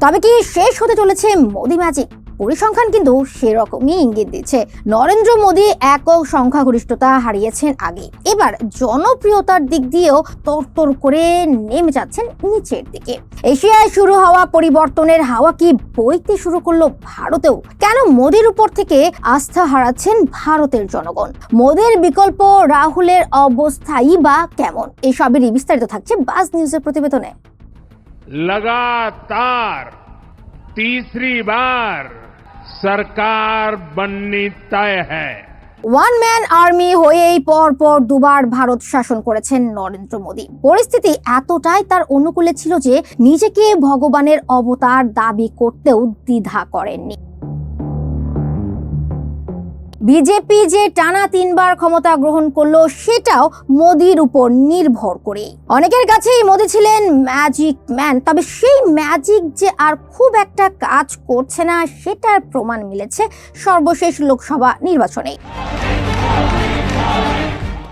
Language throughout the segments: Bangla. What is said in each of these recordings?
তবে কি শেষ হতে চলেছে মোদি ম্যাজিক পরিসংখ্যান কিন্তু সেরকমই ইঙ্গিত দিচ্ছে। নরেন্দ্র মোদী একক সংখ্যাগরিষ্ঠতা হারিয়েছেন আগে। এবার জনপ্রিয়তার দিক দিয়েও তরতর করে নেমে যাচ্ছেন নিচের দিকে। এশিয়ায় শুরু হওয়া পরিবর্তনের হাওয়া কি বইতে শুরু করল ভারতেও? কেন মোদির উপর থেকে আস্থা হারাচ্ছেন ভারতের জনগণ? মোদির বিকল্প রাহুলের অবস্থাই বা কেমন? এসবেরই বিস্তারিত থাকছে বাজ নিউজের প্রতিবেদনে। लगातार तीसरी बार सरकार बननी तय है ওয়ান ম্যান আর্মি হয়েই পর পর দুবার ভারত শাসন করেছেন নরেন্দ্র মোদী পরিস্থিতি এতটাই তার অনুকূলে ছিল যে নিজেকে ভগবানের অবতার দাবি করতেও দ্বিধা করেননি বিজেপি যে টানা তিনবার ক্ষমতা গ্রহণ করল, সেটাও মোদির উপর নির্ভর করে। অনেকের কাছেই মোদি ছিলেন ম্যাজিক ম্যান তবে সেই ম্যাজিক যে আর খুব একটা কাজ করছে না, সেটার প্রমাণ মিলেছে সর্বশেষ লোকসভা নির্বাচনে।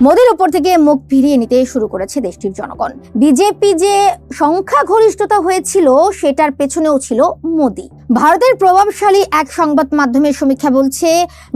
মোদির উপর থেকে মুখ ফিরিয়ে নিতে শুরু করেছে দেশটির জনগণ। বিজেপি যে সংখ্যাগরিষ্ঠতা হয়েছিল, সেটার পেছনেও ছিল মোদি। ভারতের প্রভাবশালী এক সংবাদ মাধ্যমের সমীক্ষা বলছে,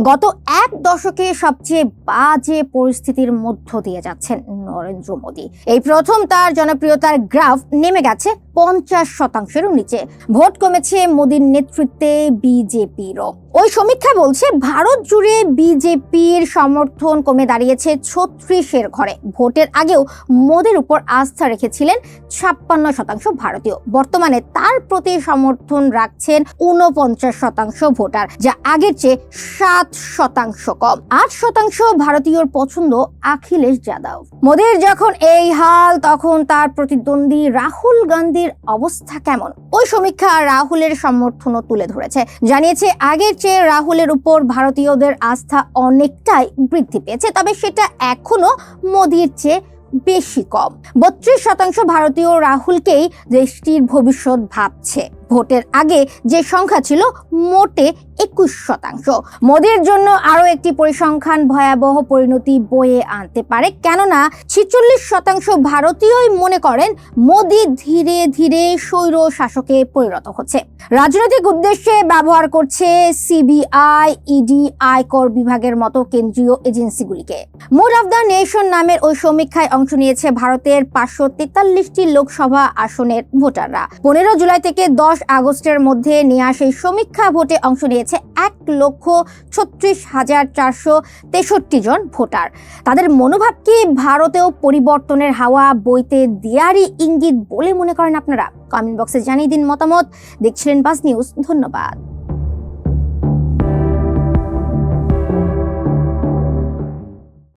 গত এক দশকে সবচেয়ে বাজে পরিস্থিতির মধ্য দিয়ে যাচ্ছেন নরেন্দ্র মোদী। এই প্রথম তার জনপ্রিয়তার গ্রাফ নেমে গেছে পঞ্চাশ শতাংশেরও নিচে। ভোট কমেছে মোদীর নেতৃত্বে বিজেপিরও। ওই সমীক্ষা বলছে, ভারত জুড়ে বিজেপির সমর্থন কমে দাঁড়িয়েছে ছত্রিশের ঘরে। ভোটের আগেও মোদীর উপর আস্থা রেখেছিলেন ছাপ্পান্ন শতাংশ ভারতীয়। বর্তমানে তার প্রতি সমর্থন রাখছেন উনপঞ্চাশ শতাংশ ভোটার, যা আগের চেয়ে সাত শতাংশ কম। আট শতাংশ ভারতীয়র পছন্দ আখিলেশ যাদব। মোদীর যখন এই হাল, তখন তার প্রতিদ্বন্দ্বী রাহুল গান্ধীর অবস্থা কেমন? ওই সমীক্ষা রাহুলের সমর্থনও তুলে ধরেছে। জানিয়েছে, আগের চেয়ে রাহুলের উপর ভারতীয়দের আস্থা অনেকটাই বৃদ্ধি পেয়েছে, তবে সেটা এখনও মোদীর চেয়ে বেশি কম। বত্রিশ শতাংশ ভারতীয় রাহুলকেই দেশটির ভবিষ্যৎ ভাবছে। ভোটের আগে যে সংখ্যা ছিল মোটে একুশ শতাংশ। মোদীর জন্য আরও একটি পরিসংখ্যান ভয়াবহ পরিণতি বয়ে আনতে পারে। কেননা ছিচল্লিশ শতাংশ ভারতীয়ই মনে করেন মোদী ধীরে ধীরে স্বৈর শাসকে পরিণত হচ্ছে। রাজনৈতিক উদ্দেশ্যে ব্যবহার করছে সিবিআই, ইডি, আয়কর বিভাগের মতো কেন্দ্রীয় এজেন্সিগুলিকে। মুড অফ দ্য নেশন নামের ওই সমীক্ষায় অংশ নিয়েছে ভারতের পাঁচশো তেতাল্লিশটি লোকসভা আসনের ভোটাররা। পনেরো জুলাই থেকে দশ আগস্টের মধ্যে নিয়ে আসে সমীক্ষা ভোটে অংশ নিয়েছে এক লক্ষ ছত্রিশ হাজার চারশো তেষট্টি জন ভোটার। তাদের মনোভাব কি ভারতেও পরিবর্তনের হাওয়া বইতে দেয়ারই ইঙ্গিত বলে মনে করেন আপনারা? কমেন্ট বক্সে জানিয়ে দিন মতামত। দেখছিলেন বাস নিউজ, ধন্যবাদ।